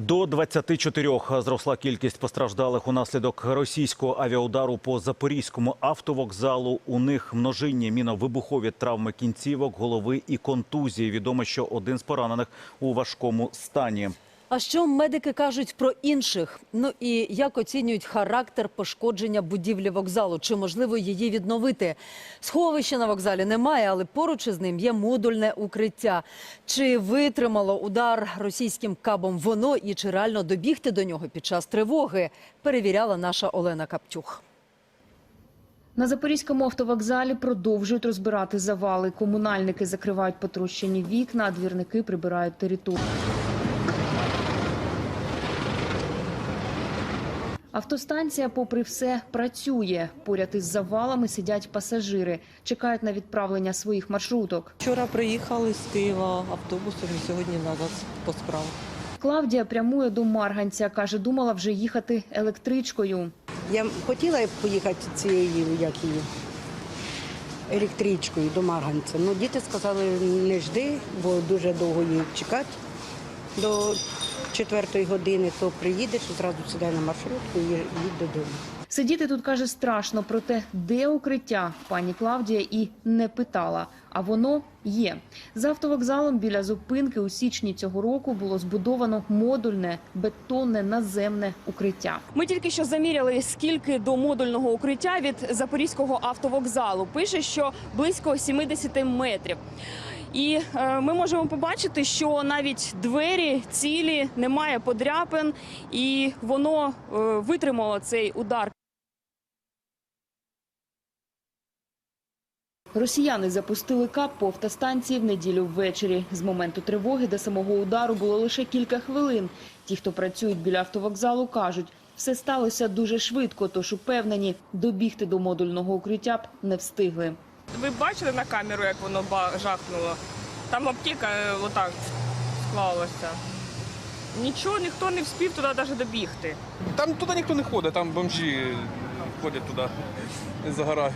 До 24 зросла кількість постраждалих унаслідок російського авіаудару по запорізькому автовокзалу. У них множинні міновибухові травми кінцівок, голови і контузії. Відомо, що один з поранених у важкому стані. А що медики кажуть про інших? Ну і як оцінюють характер пошкодження будівлі вокзалу? Чи можливо її відновити? Сховища на вокзалі немає, але поруч із ним є модульне укриття. Чи витримало удар російським кабом воно і чи реально добігти до нього під час тривоги? Перевіряла наша Олена Каптюх. На Запорізькому автовокзалі продовжують розбирати завали. Комунальники закривають потрощені вікна, а двірники прибирають територію. Автостанція, попри все, працює. Поряд із завалами сидять пасажири, чекають на відправлення своїх маршруток. Вчора приїхали з Києва автобусом і сьогодні назад по справу. Клавдія прямує до Марганця. каже, думала вже їхати електричкою. Я хотіла поїхати цією як її, електричкою до Марганця. Ну, діти сказали, не жди, бо дуже довго її чекати до четвертої години, то приїдеш, зразу сідай на маршрутку і їдь додому. Сидіти тут каже страшно, проте де укриття пані Клавдія і не питала. А воно є з автовокзалом біля зупинки у січні цього року було збудовано модульне бетонне наземне укриття. Ми тільки що заміряли, скільки до модульного укриття від запорізького автовокзалу. Пише, що близько 70 метрів. І е, ми можемо побачити, що навіть двері цілі, немає подряпин, і воно е, витримало цей удар. Росіяни запустили кап по автостанції в неділю ввечері. З моменту тривоги до самого удару було лише кілька хвилин. Ті, хто працюють біля автовокзалу, кажуть, все сталося дуже швидко, тож упевнені, добігти до модульного укриття б не встигли. Ви бачили на камеру, як воно жахнуло? Там аптека е, отак склалася. Нічого, ніхто не вспів туди навіть добігти. Там туди ніхто не ходить, там бомжі ходять туди, загорають.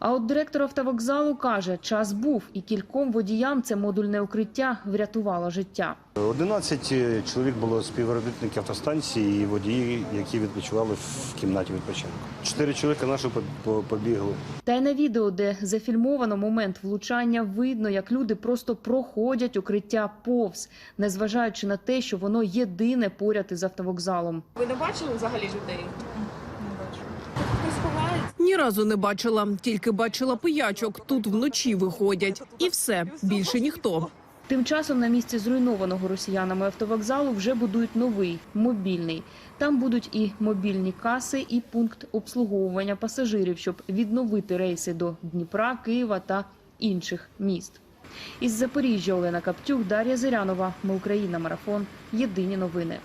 А от директор автовокзалу каже, час був, і кільком водіям це модульне укриття врятувало життя. 11 чоловік було співробітників автостанції і водії, які відпочивали в кімнаті відпочинку. Чотири чоловіка наші по- по- побігли. Та й на відео, де зафільмовано момент влучання, видно, як люди просто проходять укриття повз, незважаючи на те, що воно єдине поряд із автовокзалом. Ви не бачили взагалі людей? Ні разу не бачила, тільки бачила пиячок. Тут вночі виходять. І все, більше ніхто. Тим часом на місці зруйнованого росіянами автовокзалу вже будують новий мобільний. Там будуть і мобільні каси, і пункт обслуговування пасажирів, щоб відновити рейси до Дніпра, Києва та інших міст. Із Запоріжжя Олена Каптюк, Дар'я Зирянова. Ми Україна. Марафон. Єдині новини.